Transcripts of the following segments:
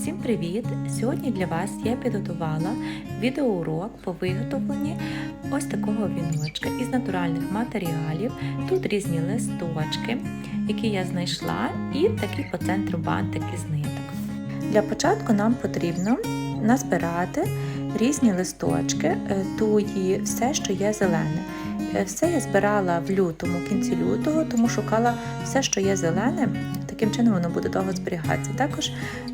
Всім привіт! Сьогодні для вас я підготувала відеоурок по виготовленні ось такого віночка із натуральних матеріалів. Тут різні листочки, які я знайшла, і такі по центру бантики з ниток. Для початку нам потрібно назбирати різні листочки, е, туї, все, що є зелене. Е, Все я збирала в лютому, кінці лютого, тому шукала все, що є зелене. Таким чином воно буде довго зберігатися. Також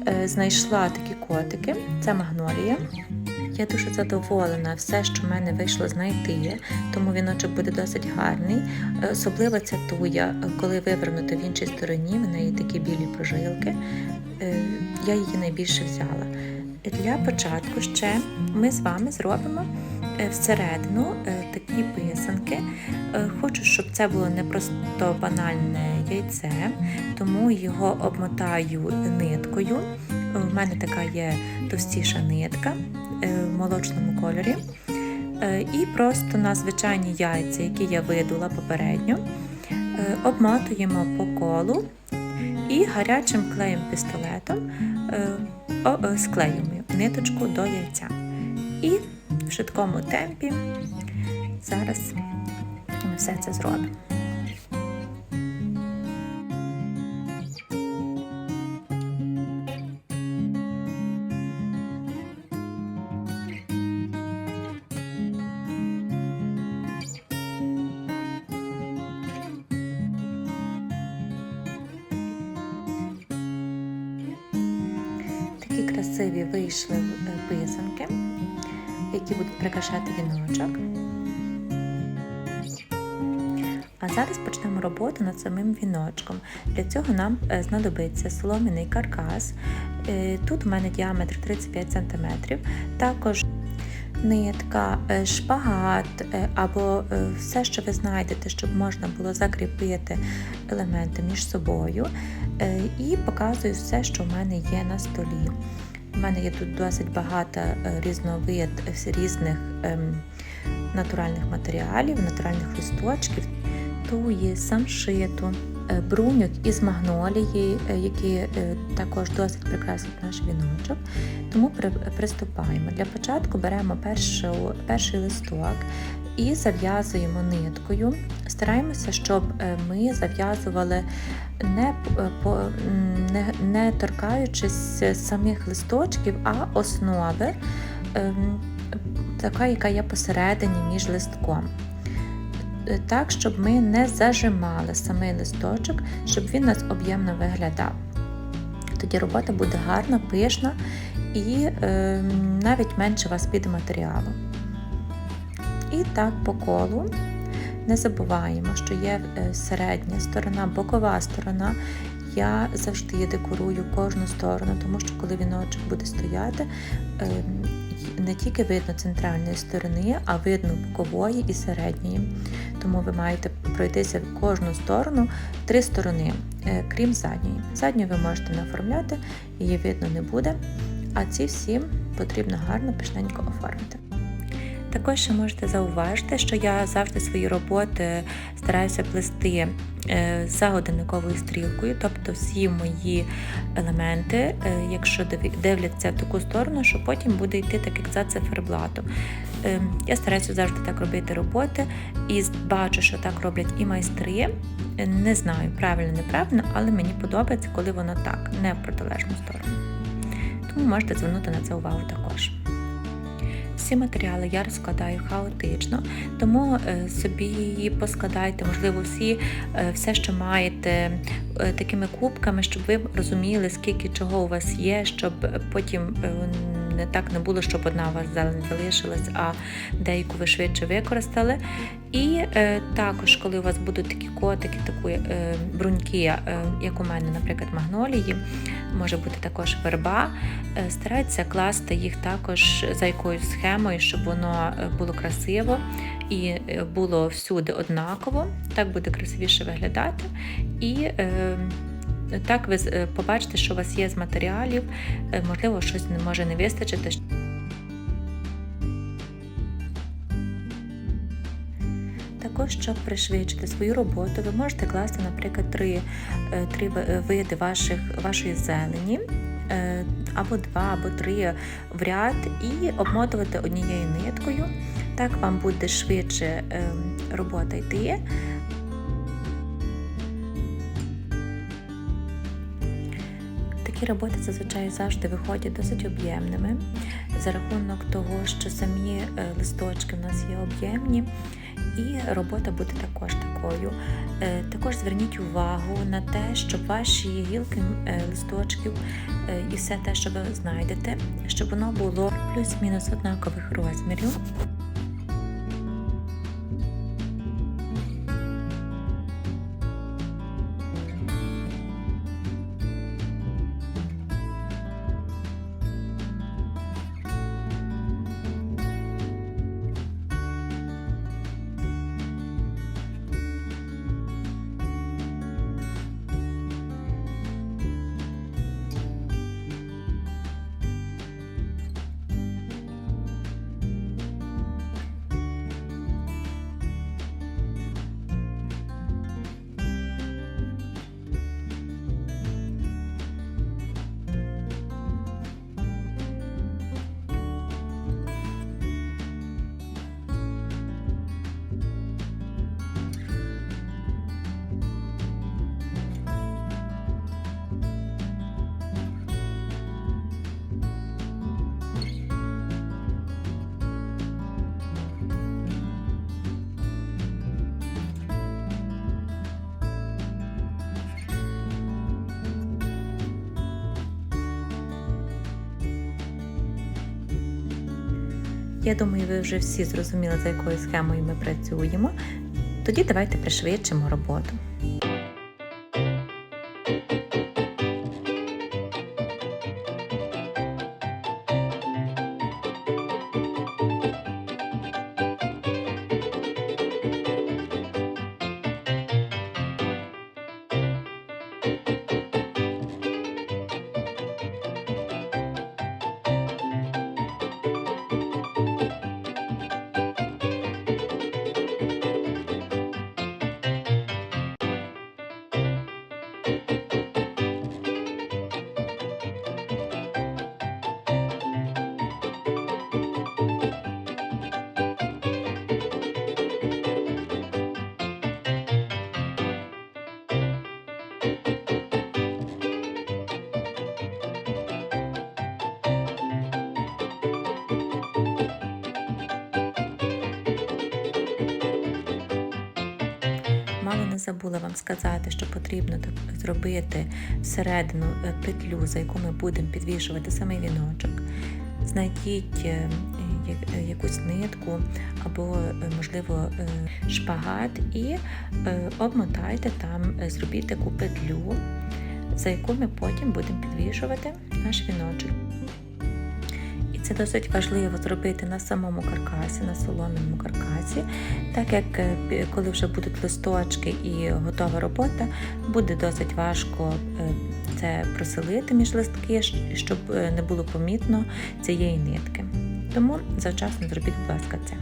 е, знайшла такі котики, це магнолія. Я дуже задоволена, все, що в мене вийшло знайти, тому віночок буде досить гарний. Е, Особливо ця туя, коли вивернути в іншій стороні, в неї такі білі прожилки. Е, Я її найбільше взяла. Для початку ще ми з вами зробимо всередину е, такі писанки. Е, Хочу, щоб це було не просто банальне яйце, тому його обмотаю ниткою. У мене така є товстіша нитка е, в молочному кольорі. Е, І просто на звичайні яйця, які я видула попередньо, е, обматуємо по колу і гарячим клеєм пістолетом е, е, склеюємо ниточку до яйця. І в швидкому темпі зараз ми все це зробимо. Красиві вийшли е, писанки, які будуть прикрашати віночок. А зараз почнемо роботу над самим віночком. Для цього нам е, знадобиться солом'яний каркас. Е, Тут у мене діаметр 35 см, також нитка, е, шпагат або все, що ви знайдете, щоб можна було закріпити елементи між собою. І показую все, що в мене є на столі. У мене є тут досить багато е, різновид різних ем, натуральних матеріалів, натуральних листочків, туї, самшиту, е, бруньок із магнолії, е, які також досить прикрасять наш віночок. Тому при- приступаємо. Для початку беремо першу, перший листок і зав'язуємо ниткою. Стараємося, щоб е, ми зав'язували не, по, не, не торкаючись самих листочків, а основи, ем, така, яка є посередині між листком. Е, Так, щоб ми не зажимали самий листочок, щоб він у нас об'ємно виглядав. Тоді робота буде гарна, пишна і е, навіть менше вас піде матеріалу. І так по колу. Не забуваємо, що є е, середня сторона, бокова сторона. Я завжди декорую кожну сторону, тому що коли віночок буде стояти, е, не тільки видно центральної сторони, а видно бокової і середньої. Тому ви маєте пройтися в кожну сторону три сторони, е, крім задньої. Задню ви можете не оформляти, її видно не буде, а ці всі потрібно гарно пишненько оформити. Також ще можете зауважити, що я завжди свої роботи стараюся плести е, за годинниковою стрілкою, тобто всі мої елементи, е, якщо дивляться в таку сторону, що потім буде йти так, як за циферблатом. Е, Я стараюся завжди так робити роботи і бачу, що так роблять і майстри. Не знаю, правильно, неправильно, але мені подобається, коли воно так, не в протилежну сторону. Тому можете звернути на це увагу також. Всі матеріали я розкладаю хаотично, тому е, собі поскладайте, можливо, всі, е, все, що маєте е, такими кубками, щоб ви розуміли, скільки чого у вас є, щоб потім не так не було, щоб одна у вас зелень залишилась, а деяку ви швидше використали. І е, також, коли у вас будуть такі котики, такі е, бруньки, е, як у мене, наприклад, магнолії, може бути також верба, е, старайтеся класти їх також за якоюсь схемою, щоб воно е, було красиво і е, було всюди однаково. Так буде красивіше виглядати. І е, так ви побачите, що у вас є з матеріалів, можливо, щось може не вистачити. Також, щоб пришвидшити свою роботу, ви можете класти, наприклад, три, е, три види ваших, вашої зелені е, або два, або три в ряд і обмотувати однією ниткою. Так вам буде швидше е, робота йти. Такі роботи зазвичай завжди виходять досить об'ємними за рахунок того, що самі листочки в нас є об'ємні, і робота буде також такою. Е, Також зверніть увагу на те, щоб ваші гілки е, листочків е, і все те, що ви знайдете, щоб воно було плюс-мінус однакових розмірів. Я думаю, ви вже всі зрозуміли, за якою схемою ми працюємо. Тоді давайте пришвидшимо роботу. Забула вам сказати, що потрібно зробити всередину е, петлю, за яку ми будемо підвішувати самий віночок. Знайдіть е, е, якусь нитку або, можливо, шпагат і обмотайте там, зробіть таку петлю, за яку ми потім будемо підвішувати наш віночок. Це досить важливо зробити на самому каркасі, на солом'яному каркасі, так як е, коли вже будуть листочки і готова робота, буде досить важко е, це проселити між листки, щоб е, не було помітно цієї нитки. Тому завчасно зробіть, будь ласка, це.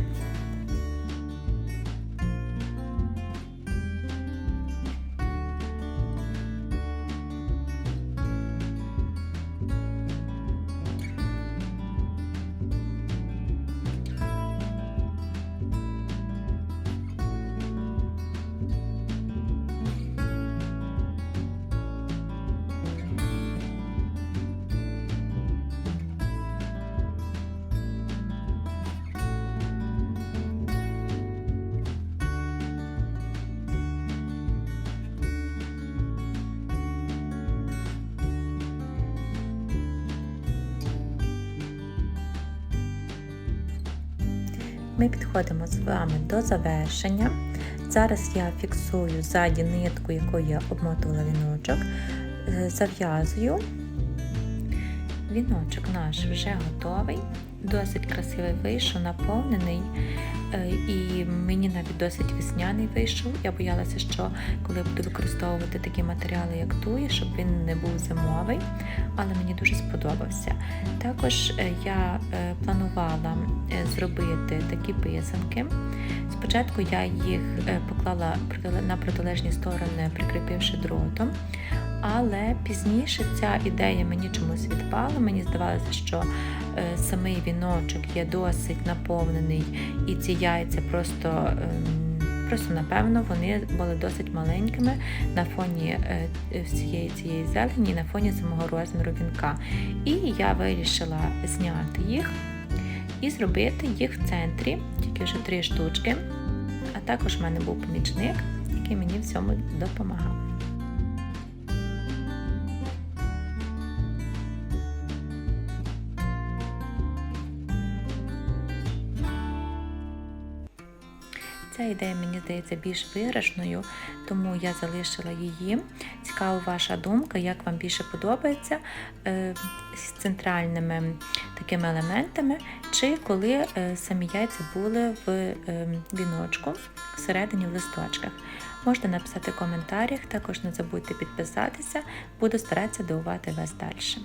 Ми підходимо з вами до завершення. Зараз я фіксую ззаді нитку, якою я обмотувала віночок, е, зав'язую. Віночок наш вже готовий. Досить красивий вийшов, наповнений. Е, І мені навіть досить весняний вийшов. Я боялася, що коли буду використовувати такі матеріали, як туї, щоб він не був зимовий, але мені дуже сподобався. Також е, я е, планувала зробити такі писанки. Спочатку я їх поклала на протилежні сторони, прикріпивши дротом. Але пізніше ця ідея мені чомусь відпала. Мені здавалося, що самий віночок є досить наповнений, і ці яйця просто, ем, просто напевно, вони були досить маленькими на фоні е, всієї цієї зелені, на фоні самого розміру вінка. І я вирішила зняти їх і зробити їх в центрі, тільки вже три штучки. А також в мене був помічник, який мені в цьому допомагав. Ідея мені здається більш виграшною, тому я залишила її. Цікава ваша думка, як вам більше подобається е, з центральними такими елементами, чи коли е, самі яйця були в е, віночку всередині в листочках. Можете написати в коментарях, також не забудьте підписатися, буду старатися дивувати вас далі.